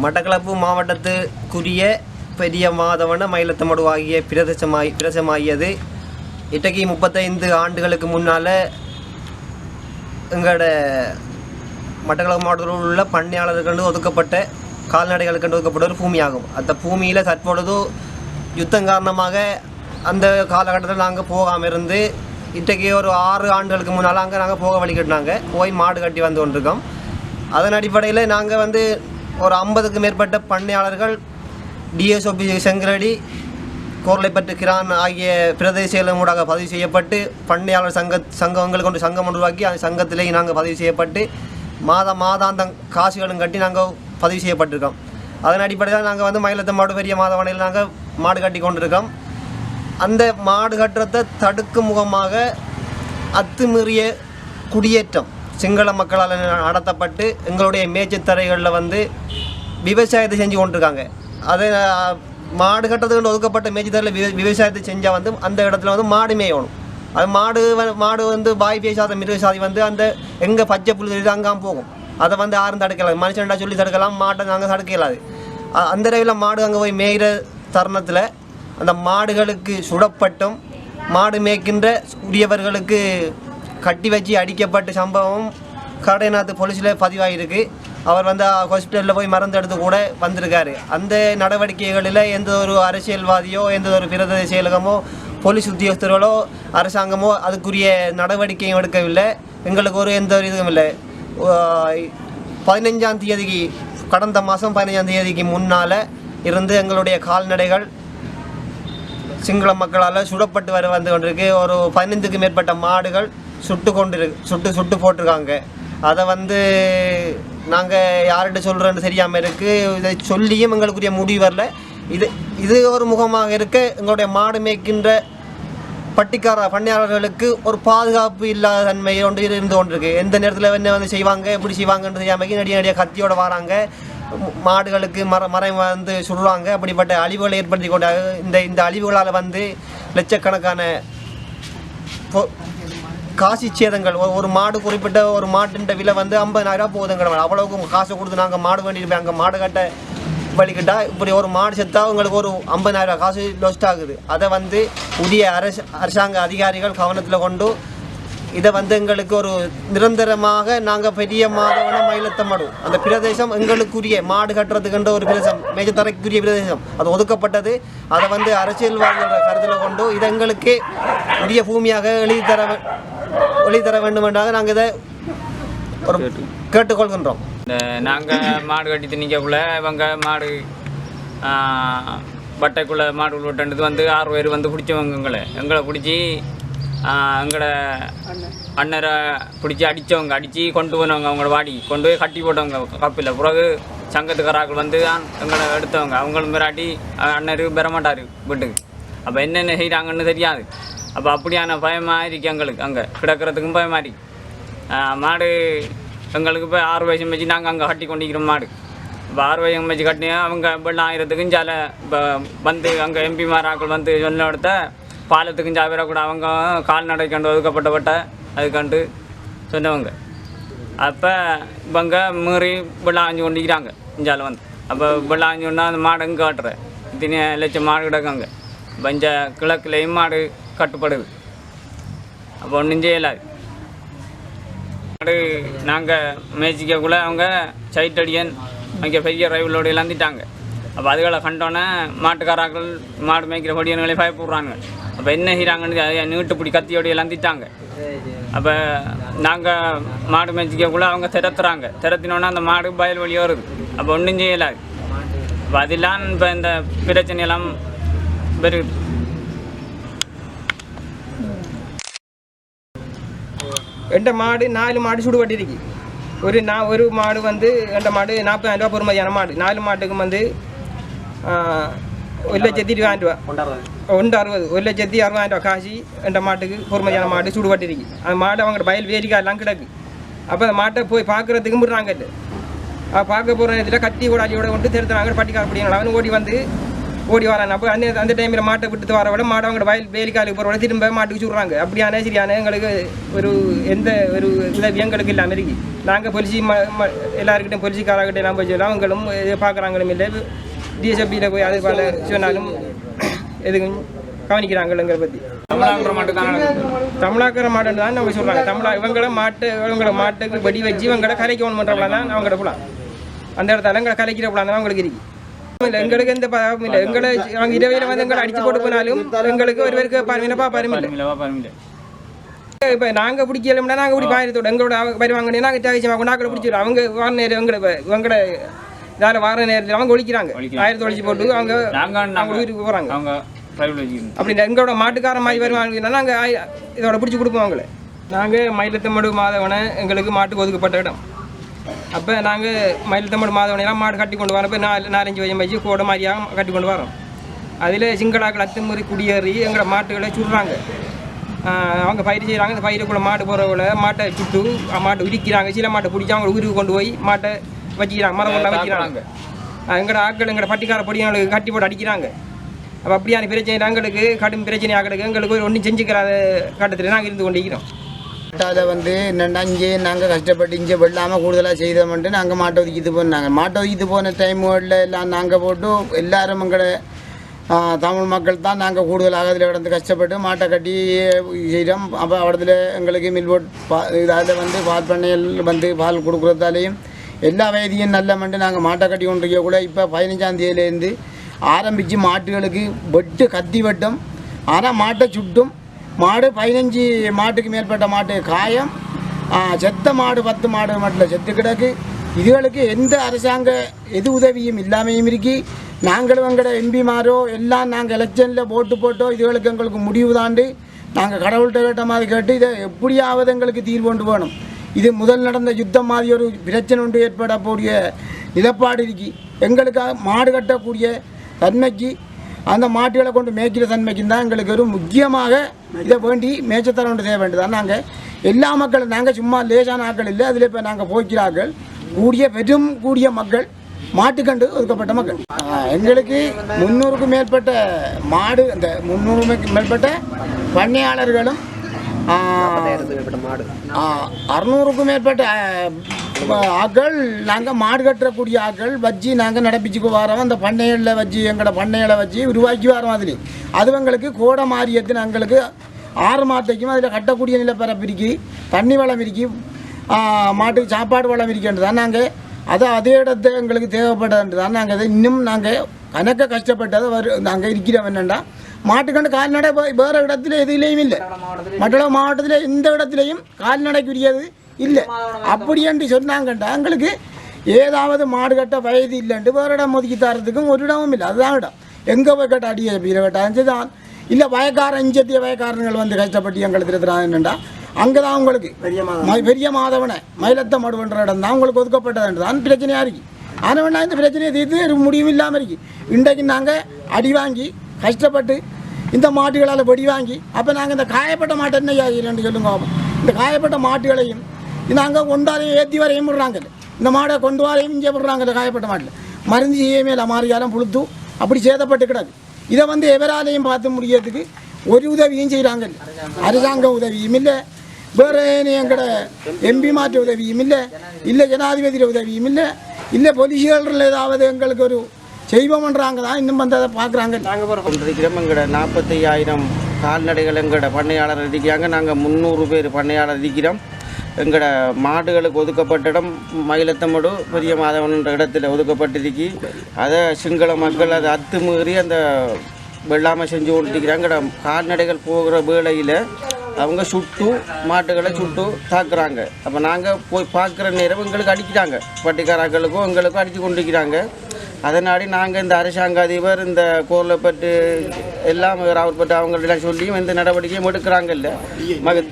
மட்டக்களப்பு மாவட்டத்துக்குரிய பெரிய மாதவன மயிலத்தமடு ஆகிய பிரதேசமாய் பிரதேசமாகியது. இன்றைக்கு முப்பத்தைந்து ஆண்டுகளுக்கு முன்னால் எங்களோட மட்டக்களப்பு மாவட்டத்தில் உள்ள பண்ணையாளர்களுக்கு ஒதுக்கப்பட்ட கால்நடைகளுக்கு ஒதுக்கப்பட்ட ஒரு பூமியாகும். அந்த பூமியில் தற்பொழுது யுத்தம் காரணமாக அந்த காலகட்டத்தில் நாங்கள் போகாமல் இருந்து இன்றைக்கு ஒரு ஆறு ஆண்டுகளுக்கு முன்னால் அங்கே நாங்கள் போக வழிகட்டினாங்க. போய் மாடு கட்டி வந்து கொண்டிருக்கோம். அதன் அடிப்படையில் நாங்கள் வந்து ஒரு ஐம்பதுக்கு மேற்பட்ட பண்ணையாளர்கள் டிஎஸ்ஓபி செங்கரடி கோர்லைப்பட்டு கிரான் ஆகிய பிரதேசங்களும் ஊடாக பதிவு செய்யப்பட்டு பண்ணையாளர் சங்க சங்கங்கள் கொண்டு சங்கம் உருவாக்கி அந்த சங்கத்திலேயே நாங்கள் பதிவு செய்யப்பட்டு மாதம் மாதாந்தம் காசுகளும் கட்டி நாங்கள் பதிவு செய்யப்பட்டிருக்கோம். அதன் அடிப்படையில் நாங்கள் வந்து மயிலத்தை மாடு பெரிய மாதவனையில் நாங்கள் மாடு கட்டி கொண்டிருக்கோம். அந்த மாடு கட்டுறத்தை தடுக்கும் முகமாக அத்துமீறிய குடியேற்றம் சிங்கள மக்களால் நடத்தப்பட்டு எங்களுடைய மேய்ச்சத்தரைகளில் வந்து விவசாயத்தை செஞ்சு கொண்டிருக்காங்க. அதை மாடு கட்டுறதுக்கு ஒதுக்கப்பட்ட மேய்ச்சத்தரையில் விவ விவசாயத்தை செஞ்சால் வந்து அந்த இடத்துல வந்து மாடு மேயணும். அது மாடு வ- மாடு வந்து வாய் பேசாத மிருகசாதி வந்து அந்த எங்கே பச்சை புல் தெரியுது அங்காம் போகும். அதை வந்து யாரும் தடுக்கலாம் மனுஷன்டா சொல்லி தடுக்கலாம்? மாட்டை நாங்கள் தடுக்க இயலாது அந்த அளவில் மாடு அங்கே போய் மேய்கிற தருணத்தில் அந்த மாடுகளுக்கு சுடப்பட்டும் மாடு மேய்க்கின்ற உரியவர்களுக்கு கட்டி வச்சு அடிக்கப்பட்ட சம்பவம் கடைநாத்து போலீஸில் பதிவாகிருக்கு அவர் வந்து ஹாஸ்பிட்டலில் போய் மருந்து எடுத்து கூட வந்திருக்காரு. அந்த நடவடிக்கைகளில் எந்த ஒரு அரசியல்வாதியோ எந்த ஒரு பிரதேச செயலகமோ போலீஸ் உத்தியோகஸ்தர்களோ அரசாங்கமோ அதுக்குரிய நடவடிக்கையும் எடுக்கவில்லை. எங்களுக்கு ஒரு எந்த ஒரு இதுவும் இல்லை. பதினஞ்சாம் தேதிக்கு கடந்த மாதம் பதினஞ்சாம் தேதிக்கு முன்னால் இருந்து எங்களுடைய கால்நடைகள் சிங்கள மக்களால் சுடப்பட்டு வர வந்து கொண்டிருக்கு. ஒரு பதினைந்துக்கு மேற்பட்ட மாடுகள் சுட்டு கொண்டு சுட்டு சுட்டு போட்டிருக்காங்க. அதை வந்து நாங்கள் யார்கிட்ட சொல்கிறோன்னு தெரியாமல் இருக்குது இதை சொல்லியும் எங்களுக்குரிய முடிவு வரல. இது இது ஒரு முகமாக இருக்க எங்களுடைய மாடு மேய்க்கின்ற பட்டிக்கார பண்ணையாளர்களுக்கு ஒரு பாதுகாப்பு இல்லாத தன்மை ஒன்று இருந்து கொண்டிருக்கு. எந்த நேரத்தில் என்ன வந்து செய்வாங்க எப்படி செய்வாங்கன்னு தெரியாமல் நடிகை நடிகை கத்தியோடு வராங்க. மாடுகளுக்கு மர மரம் வந்து சுடுறாங்க. அப்படிப்பட்ட அழிவுகளை ஏற்படுத்தி கொண்டாங்க இந்த இந்த அழிவுகளால் வந்து லட்சக்கணக்கான காசி சேதங்கள் ஒரு- மாடு குறிப்பிட்ட ஒரு மாட்டுன்ற விலை வந்து ஐம்பதாயிரம் போகுதுங்கிற அவ்வளவுக்கு காசை கொடுத்து நாங்கள் மாடு வேண்டியிருப்பேன் அங்கே மாடு கட்ட வலிக்கிட்டா இப்படி ஒரு மாடு செத்தா உங்களுக்கு ஒரு ஐம்பதாயிரம் காசு லொஸ்ட் ஆகுது. அதை வந்து உரிய அரச அரசாங்க அதிகாரிகள் கவனத்தில் கொண்டு இதை வந்து எங்களுக்கு ஒரு நிரந்தரமாக நாங்கள் பெரிய மாதவன மயிலத்த மாடு. அந்த பிரதேசம் எங்களுக்குரிய மாடு கட்டுறதுக்குன்ற ஒரு பிரதேசம் மேஜத்தரைக்குரிய பிரதேசம். அது ஒதுக்கப்பட்டது. அதை வந்து அரசியல்வாதிகளோட கருத்தில் கொண்டு இது எங்களுக்கு உரிய பூமியாக எழுதி தர எழுதி தர வேண்டும் என்றாக நாங்கள் இதை ஒரு கேட்டுக்கொள்கின்றோம். இந்த நாங்கள் மாடு கட்டி திணிக்கக்குள்ள இவங்க மாடு பட்டைக்குள்ளே மாடு விட்டுறது வந்து ஆறு பேர் வந்து பிடிச்சவங்க எங்களை. எங்களை பிடிச்சி எங்களோட அண்ணரை பிடிச்சி அடித்தவங்க அடித்து கொண்டு போனவங்க அவங்களோட வாடி. கொண்டு போய் கட்டி போட்டவங்க கப்பில். பிறகு சங்கத்துக்காராக்கள் வந்து தான் எங்களை எடுத்தவங்க. அவங்களும் மிராட்டி அண்ணரு பெறமாட்டார் வீட்டுக்கு. அப்போ என்னென்ன செய்கிறாங்கன்னு தெரியாது. அப்போ அப்படியான பயமாக இருக்கு எங்களுக்கு அங்கே. கிடக்கிறதுக்கும் பயமாக இருக்கு. மாடு எங்களுக்கு இப்போ ஆறு வயசு வச்சு நாங்கள் அங்கே கட்டி கொண்டிருக்கிறோம் மாடு. இப்போ ஆறு வயசு வச்சு கட்டி அவங்க வெள்ளம் ஆயிரத்துக்கும் சில இப்போ வந்து அங்கே எம்பி மாராக்கள் வந்து சொன்ன இடத்த பாலத்துக்கும் ஜாவிரக்கூட அவங்க கால்நடை கண்டு ஒதுக்கப்பட்டப்பட்ட அது கண்டு சொன்னவங்க. அப்போ இவங்க மீறி வெள்ளம் ஆஞ்சு கொண்டிருக்கிறாங்க இஞ்சால வந்து. அப்போ வெள்ளம் ஆஞ்சு கொண்டா அந்த மாடு எங்கே காட்டுற? இத்தனை லட்சம் மாடு கிடக்குங்க பஞ்ச கிழக்குலேயும் மாடு கட்டுப்படுது. அப்போ ஒன்றும் செய்யலாது மாடு நாங்கள் மேய்ச்சிக்கக்குள்ளே அவங்க சைட்டடியன் அங்கே பெரிய ரைவலோடு இழந்துட்டாங்க அப்போ அதுகளை கண்டோன்னே மாட்டுக்காராக்கள் மாடு மேய்க்கிற பொடியன்களே பயப்படுறாங்க. அப்போ என்ன செய்கிறாங்கன்னு அதை நீட்டு பிடி கத்தியோடு இழந்துட்டாங்க அப்போ நாங்கள் மாடு மேய்ச்சிக்கக்குள்ளே அவங்க திறத்துறாங்க திறத்தினோன்னா அந்த மாடு பயல் வழி வருது. அப்போ ஒன்றும் செய்யலாது அப்போ அதெல்லாம் இப்போ இந்த பிரச்சனையெல்லாம் பெருகுது என்ட மாடு நாலு மாடு சுடுபட்டு இருக்கு ஒரு நான் ஒரு மாடு வந்து என்ட மாடு நாற்பதாயிரம் ரூபா பொறுமதியான மாடு நாலு மாட்டுக்கு வந்து ஒரு லட்சத்தி இருபதாயிரம் ரூபா ஒன்று அறுபது ஒரு லட்சத்தி அறுபதாயிரம் ரூபா காசு என்ட மாட்டுக்கு பொறுமதியான மாடு சுடுபட்டு இருக்கு அந்த மாடு அவங்க வயல் வேலிக்கா எல்லாம் கிடக்கு அப்போ அந்த மாட்டை போய் பார்க்குறதுக்கு முடுறாங்க பார்க்க போகிற இதில் கத்தி கூட அடியோட கொண்டு தெரிஞ்சுறாங்க பட்டிக்கார பிடிங்க அவனு ஓடி வந்து ஓடி வரான். அப்போ அந்த அந்த டைமில் மாட்டை விட்டு வர விட மாடு அவங்க வயல் வேலிக்காலுக்கு போகிற விட திரும்ப மாட்டுக்கு சுடுறாங்க. அப்படியான சரியான எங்களுக்கு ஒரு எந்த ஒரு உதவி எங்களுக்கு இல்லாமல் இருக்கு. நாங்கள் பொலிசி ம ம எல்லாருக்கிட்டையும் பொலிசிக்காரர்கிட்ட எல்லாம் போய் சொல்லலாம் அவங்களும் இதை பார்க்குறாங்களும் இல்லை. டிஎஸ்எப்பியில் போய் அது பல சொன்னாலும் எதுவும் கவனிக்கிறாங்களங்கிற பற்றி தமிழாங்கிற மட்டும் தான். தமிழாக்கிற தான் அவங்க சொல்கிறாங்க தமிழா இவங்கள மாட்டு இவங்கள மாட்டுக்கு வெடி வச்சு இவங்கள கலைக்கு ஒன்று பண்ணுறவங்களா தான் அவங்கள போலாம் அந்த இடத்துல எங்களை கலைக்கிற போலாம் தான் அவங்களுக்கு இருக்கு. இல்லை எங்களுக்கு எந்த பாவமும் இல்லை எங்களை அவங்க இரவையில் வந்து எங்களை அடிச்சு போட்டு போனாலும் எங்களுக்கு ஒரு பேருக்கு பாருமினப்பா பாருமில்லை. இப்போ நாங்கள் பிடிக்கலம்னா நாங்கள் பிடி பாயத்தோட எங்களோட வருவாங்க நாங்கள் தேவைச்சு அவங்க நாக்களை பிடிச்சிடும் அவங்க வார நேரம் எங்களை எங்களை இதால் வார நேரத்தில் அவங்க ஒழிக்கிறாங்க. ஆயிரத்தி ஒழிச்சு போட்டு அவங்க அவங்க வீட்டுக்கு போகிறாங்க அவங்க. அப்படி எங்களோட மாட்டுக்கார மாதிரி வருவாங்கன்னா நாங்கள் இதோட பிடிச்சி கொடுப்போம் அவங்கள நாங்கள் மயிலத்தமடு மாதவனை எங்களுக்கு மாட்டுக்கு ஒதுக்கப்பட்ட இடம் அப்போ நாங்கள் மயிலத்தமடு மாதவனையெல்லாம் மாடு கட்டி கொண்டு வரப்போ நாலு நாலஞ்சு வயசு வச்சு கோடை மாதிரியாக கட்டி கொண்டு வரோம். அதில் சிங்களாக்கள் அத்துமுறை குடியேறி எங்களை மாட்டுகளை சுடுறாங்க. அவங்க பயிர் செய்கிறாங்க இந்த பயிருக்குள்ள மாடு போகிறவங்கள மாட்டை சுட்டு மாட்டை உரிக்கிறாங்க. சில மாட்டை பிடிச்சி அவங்க ஊருக்கு கொண்டு போய் மாட்டை வச்சுக்கிறாங்க. மரம் கொண்டு வைக்கிறாங்க எங்களோட ஆட்கள் எங்களோட பட்டிக்கார பொடி எங்களுக்கு கட்டி போட்டு அடிக்கிறாங்க. அப்போ அப்படியான பிரச்சனை எங்களுக்கு கடும் பிரச்சனை ஆகளுக்கு எங்களுக்கு ஒன்றும் செஞ்சுக்கிறாத கட்டத்தில் நாங்கள் இருந்து கொண்டிருக்கிறோம். மாட்டால் வந்து என்னென்னா இங்கே நாங்கள் கஷ்டப்பட்டு இங்கே வெள்ளாமல் கூடுதலாக செய்தோம்ட்டு நாங்கள் மாட்டை ஒதுக்கிட்டு போனாங்க. மாட்டை ஒதுக்கிட்டு போன டைமுகளில் எல்லாம் நாங்கள் போட்டு எல்லாரும் எங்களை தமிழ் மக்கள் தான் நாங்கள் கூடுதலாக அதில் கிடந்து கஷ்டப்பட்டு மாட்டை கட்டி செய்கிறோம் அப்போ அவடத்தில் எங்களுக்கு மில்போட் பா இதில் வந்து பால் பண்ணையில் வந்து பால் கொடுக்குறதாலையும் எல்லா வயதையும் நல்ல மண்டு நாங்கள் மாட்டை கட்டி கொண்டிருக்க கூட இப்போ பதினஞ்சாம் தேதியிலேருந்து ஆரம்பித்து மாட்டுகளுக்கு வெட்டு கத்தி வெட்டும். ஆனால் மாட்டை சுட்டும். மாடு பதினஞ்சு மாட்டுக்கு மேற்பட்ட மாட்டு காயம். செத்த மாடு பத்து மாடு மட்டும் செத்து கிடக்கு. இதுகளுக்கு எந்த அரசாங்க எது உதவியும் இல்லாமையும் இருக்கி. நாங்களும் எங்களோட எம்பிமாரோ எல்லாம் நாங்கள் எலெக்ஷனில் போட்டு போட்டோ இதுகளுக்கு எங்களுக்கு முடிவு தாண்டு. நாங்கள் கடவுள்கிட்ட கேட்ட மாதிரி கேட்டு இதை எப்படியாவது எங்களுக்கு தீர்வு கொண்டு போகணும். இது முதல் நடந்த யுத்தம் மாதிரி ஒரு பிரச்சனை ஒன்று ஏற்படக்கூடிய நிலப்பாடு இருக்கி. எங்களுக்காக மாடு கட்டக்கூடிய தன்மைக்கு அந்த மாட்டுகளை கொண்டு மேய்க்கிற தன்மைக்கு தான் எங்களுக்கு ஒரு முக்கியமாக இதை வேண்டி மேய்ச்சத்தரம் ஒன்று செய்ய வேண்டியதான் நாங்கள் எல்லா மக்களும் நாங்கள் சும்மா லேசான ஆட்கள் இல்லை அதில் இப்போ நாங்கள் போய்க்கிறார்கள். கூடிய பெரும் கூடிய மக்கள் மாட்டுக்கண்டு ஒதுக்கப்பட்ட மக்கள். எங்களுக்கு முந்நூறுக்கும் மேற்பட்ட மாடு அந்த முந்நூறுக்கு மேற்பட்ட பண்ணையாளர்களும் அறுநூறுக்கும் மேற்பட்ட ஆக்கள். நாங்கள் மாடு கட்டக்கூடிய ஆக்கள் வச்சு நாங்கள் நடப்பிச்சுக்கு வரோம். அந்த பண்ணையில வச்சு எங்களோட பண்ணைகளை வச்சு உருவாக்கி வரோம் அதில். அது எங்களுக்கு கோடை மாரியத்தின் எங்களுக்கு ஆறு மாதத்தைக்கும் அதில் கட்டக்கூடிய நிலப்பரப்பு இருக்கு. தண்ணி வளம் இருக்கு. மாட்டுக்கு சாப்பாடு வளம் இருக்குன்றது தான் நாங்கள் அது அதே இடத்த எங்களுக்கு தேவைப்பட்டதுன்றதான் நாங்கள் அதை இன்னும் நாங்கள் கணக்க கஷ்டப்பட்டதை வரு நாங்கள் இருக்கிறோம் என்னென்னா மாட்டுக்கண்டு கால்நடை வேற இடத்துல எதுலேயும் இல்லை. மண்டலம் மாவட்டத்தில் எந்த இடத்துலையும் கால்நடைக்குரியது இல்லை. அப்படின்ட்டு சொன்னாங்கண்டா எங்களுக்கு ஏதாவது மாடு கட்ட வயது இல்லைன்ட்டு வேறு இடம் ஒதுக்கி தரத்துக்கும் ஒரு இடமும் இல்லை. அதுதான் இடம். எங்கே போய் கட்ட அடிய பீர கட்டாச்சு தான். இல்லை வயக்காரன் இஞ்சத்திய வயக்காரங்கள் வந்து கஷ்டப்பட்டு எங்களுக்கு இருக்கிறாங்கண்டா அங்கே தான் உங்களுக்கு பெரிய மாதவனை மயிலத்த மடுவன்ற இடம் தான் உங்களுக்கு ஒதுக்கப்பட்டது தான் பிரச்சனையாக இருக்கு. ஆனால் இந்த பிரச்சனையை தீர்த்து ஒரு முடிவு இல்லாமல் இருக்கு. இன்றைக்கு நாங்கள் அடி வாங்கி கஷ்டப்பட்டு இந்த மாட்டுகளால் வெடி வாங்கி அப்போ நாங்கள் இந்த காயப்பட்ட மாட்டை என்ன செய்யறோம்னு சொல்லுங்க பாப்போம். இந்த காயப்பட்ட மாட்டுகளையும் நாங்கள் கொண்டாரையும் ஏற்றி வரையும் விடுறாங்கல்ல. இந்த மாடை கொண்டு வரையும் இங்கே விடுறாங்க இந்த காயப்பட்ட மாட்டில். மருந்து செய்யமே மாறியாலும் புழுத்து அப்படி சேதப்பட்டு கிடக்கு. இதை வந்து எவராலையும் பார்த்து முடியறதுக்கு ஒரு உதவியும் செய்கிறாங்க அரசாங்க உதவியும் இல்லை வேறு எங்கட எம்பி மாற்ற உதவியும் இல்லை இல்லை ஜனாதிபதியோட உதவியும் இல்லை இல்லை போலீஸ்களில் ஏதாவது எங்களுக்கு ஒரு செய்வோம்ன்றாங்க தான் இன்னும் வந்து அதை பார்க்குறாங்க. நாங்கள் கொண்டிருக்கிறோம் எங்களோட நாற்பத்தையாயிரம் கால்நடைகள் எங்களோட பண்ணையாளர் இருக்கிறாங்க நாங்கள் முந்நூறு பேர் பண்ணையாளர் இருக்கிறோம். எங்களோட மாடுகளுக்கு ஒதுக்கப்பட்ட இடம் மயிலத்தமடு பெரிய மாதவன்ற இடத்துல ஒதுக்கப்பட்டிருக்கி. அதை சிங்கள மக்கள் அதை அத்துமீறி அந்த வெள்ளாமை செஞ்சு கொண்டிருக்கிறாங்க. கால்நடைகள் போகிற வேளையில் அவங்க சுட்டு மாட்டுகளை சுட்டு தாக்குறாங்க. அப்போ நாங்கள் போய் பார்க்குற நேரம் எங்களுக்கு அடிக்கிறாங்க. பட்டிக்காராக்களுக்கும் எங்களுக்கும் அடித்து கொண்டிருக்கிறாங்க. அதனாடி நாங்கள் இந்த அரசாங்க அதிபர் இந்த கோர்லப்பட்டு எல்லாம் ராவல்பட்டு அவங்களெல்லாம் சொல்லியும் எந்த நடவடிக்கையும் எடுக்கிறாங்க இல்லை மக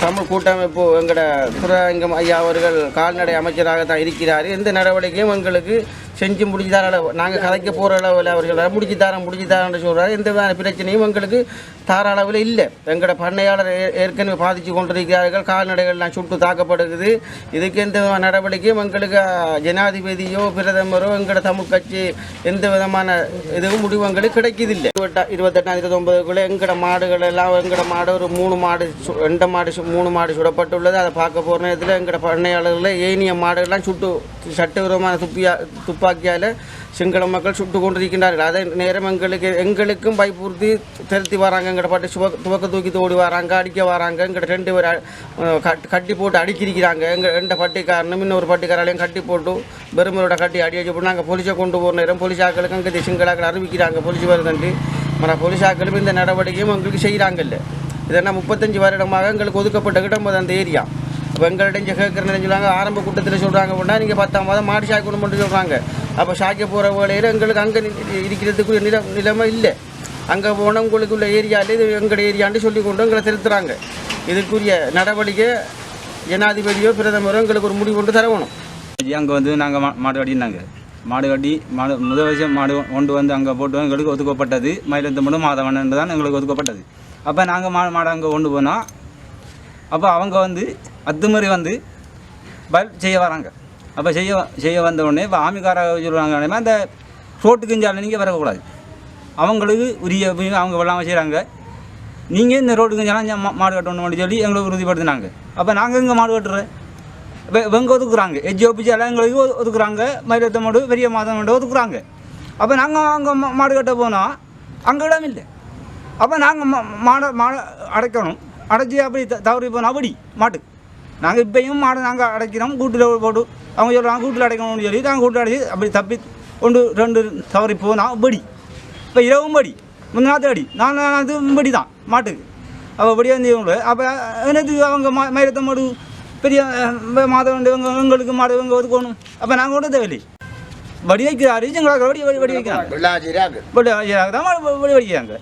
தமிழ் கூட்டமைப்பு எங்களோட துரங்கம் ஐயா அவர்கள் கால்நடை அமைச்சராக தான் இருக்கிறார். எந்த நடவடிக்கையும் எங்களுக்கு செஞ்சு முடிச்சு தர அளவு. நாங்கள் கதைக்க போகிற அளவில் அவர்கள் முடிச்சு தரேன் முடிச்சு தரேன்னு சொல்கிறாரு எந்த விதமான பிரச்சனையும் எங்களுக்கு தார அளவில் இல்லை. எங்களோட பண்ணையாளர் ஏற்கனவே பாதித்து கொண்டிருக்கிறார்கள். கால்நடைகள்லாம் சுட்டு தாக்கப்படுகிறது. இதுக்கு எந்த விதமான நடவடிக்கையும் எங்களுக்கு ஜனாதிபதியோ பிரதமரோ எங்களோட தமிழ் கட்சி எந்த விதமான இதுவும் முடிவு எங்களுக்கு கிடைக்கிதில்லை இருபத்தா இருபத்தெட்டாம் இருபத்தொம்பதுக்குள்ளே எங்களோட மாடுகள் எல்லாம் எங்களோட மாடு ஒரு மூணு மாடு சு- ரெண்டு மாடு சு- மூணு மாடு சுடப்பட்டுள்ளது. அதை பார்க்க போகிற நேரத்தில் எங்களோட பண்ணையாளர்களில் ஏனிய மாடுகள்லாம் சுட்டு சட்டவிரோதமான துப்பியா துப்பாக்கியால் சிங்கள மக்கள் சுட்டு கொண்டிருக்கின்றார்கள். அதே நேரம் எங்களுக்கு எங்களுக்கும் பயப்பூர்த்தி திருத்தி வராங்க. எங்கள்ட பாட்டு சுவ துவக்க தூக்கி ஓடி வராங்க அடிக்க வராங்க. எங்கள்ட ரெண்டு பேர் கட்- கட்டி போட்டு அடிக்கிருக்கிறாங்க. எங்கள் ரெண்டு பட்டிக்காரனும் இன்னொரு பட்டிக்காராலையும் கட்டி போட்டு பெருமரோட கட்டி அடி அடிச்சு போட்டு நாங்கள் போலீஸை கொண்டு போகிற நேரம் போலீஸ் ஆக்களுக்கு அங்கே சிங்களாக்கள் அறிவிக்கிறாங்க. போலீஸ் வருதுன்ட்டு. மற்ற போலீஸ் ஆக்களும் இந்த நடவடிக்கையும் எங்களுக்கு செய்கிறாங்கல்ல இதெல்லாம் முப்பத்தஞ்சு வருடமாக எங்களுக்கு ஒதுக்கப்பட்ட இடம் அந்த ஏரியா. இப்போ எங்கள்கிட்ட இங்கே கேட்குறேன்னு சொல்லுவாங்க ஆரம்ப கூட்டத்தில் சொல்கிறாங்க அப்படின்னா நீங்கள் பத்தாம் மாதம் மாடு கொண்டு மட்டும் சொல்கிறாங்க அப்போ சாய்க்க போகிற வேலையில் எங்களுக்கு அங்கே இருக்கிறதுக்குரிய நில நிலைமை இல்லை. அங்கே போனால் உங்களுக்கு உள்ள ஏரியாவில் இது எங்களோட ஏரியான்னு சொல்லி கொண்டு எங்களை திருத்துறாங்க. இதுக்குரிய நடவடிக்கை ஜனாதிபதியோ பிரதமரோ எங்களுக்கு ஒரு முடிவு கொண்டு தரணும். அங்கே வந்து நாங்கள் மா மாடு கட்டினாங்க. மாடு கட்டி மாடு முதல் வருஷம் மாடு கொண்டு வந்து அங்கே போட்டு எங்களுக்கு ஒதுக்கப்பட்டது. மயிலத்தம்படும் மாதவன் தான் எங்களுக்கு ஒதுக்கப்பட்டது. அப்போ நாங்கள் மா மாடு அங்கே கொண்டு போனால் அப்போ அவங்க வந்து அது மாதிரி வந்து பல் செய்ய வராங்க. அப்போ செய்ய செய்ய வந்த உடனே இப்போ ஆமிக்கார சொல்லுவாங்க அந்த ரோட்டுக்கு இஞ்சால நீங்கள் வரக்கூடாது. அவங்களுக்கு உரிய அவங்க வெள்ளாமல் செய்கிறாங்க நீங்கள் இந்த ரோட்டுக்கு இஞ்சாலும் மா- மாடு கட்டணும்னு சொல்லி எங்களுக்கு உறுதிப்படுத்தினாங்க. அப்போ நாங்கள் இங்கே மாடு கட்டுறேன் இப்போ இவங்க ஒதுக்குறாங்க. எஜ்ஜி எல்லாம் எங்களுக்கு ஒதுக்குறாங்க. மயிலத்த மாடு பெரிய மாதம் மாடு ஒதுக்குறாங்க. அப்போ நாங்கள் அங்கே மாடு கட்ட போனால் அங்கே இடம் இல்லை. அப்போ நாங்கள் மாடை மாடை அடைக்கணும். அடைச்சி அப்படி த- தவறி போனால் அப்படி மாட்டு. நாங்கள் இப்பயும் மாடை நாங்கள் அடைக்கிறோம் கூட்டில் போட்டு. அவங்க சொல்கிறாங்க கூட்டில் அடைக்கணும்னு சொல்லி நாங்கள் கூட்டில் அடைச்சி அப்படி தப்பி ஒன்று ரெண்டு தவறி போனால் படி இப்போ இரவும் படி முன்னாத்து அடி நான் அது படி தான் மாட்டுக்கு. அப்போ படி வந்து இவங்க அப்போ எனக்கு அவங்க மா மயிலத்த மாடு பெரிய மாதம் இவங்க எங்களுக்கு மாடு இவங்க ஒதுக்கணும் அப்போ நாங்கள் கூட தேவையில்லை. வடி வைக்கிறாரு எங்களுக்கு வடி வடி வடி வைக்கிறாங்க. தான் வடி வடி வைக்கிறாங்க.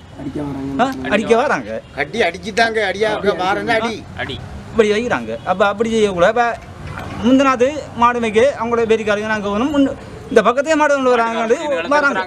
ஆ, அடிக்க வராங்க. கட்டி அடிச்சுட்டாங்க அடியாக மாறன அடி. அடி. இப்படி வைக்கிறாங்க அப்போ அப்படி செய்யக்கூடாது. இப்போ முந்தினாத்து மாடு வைக்க அவங்களோட பெரிக்காரங்க நாங்கள் போகணும். இந்த பக்கத்தையே மாடு கொண்டு வராங்க. வராங்க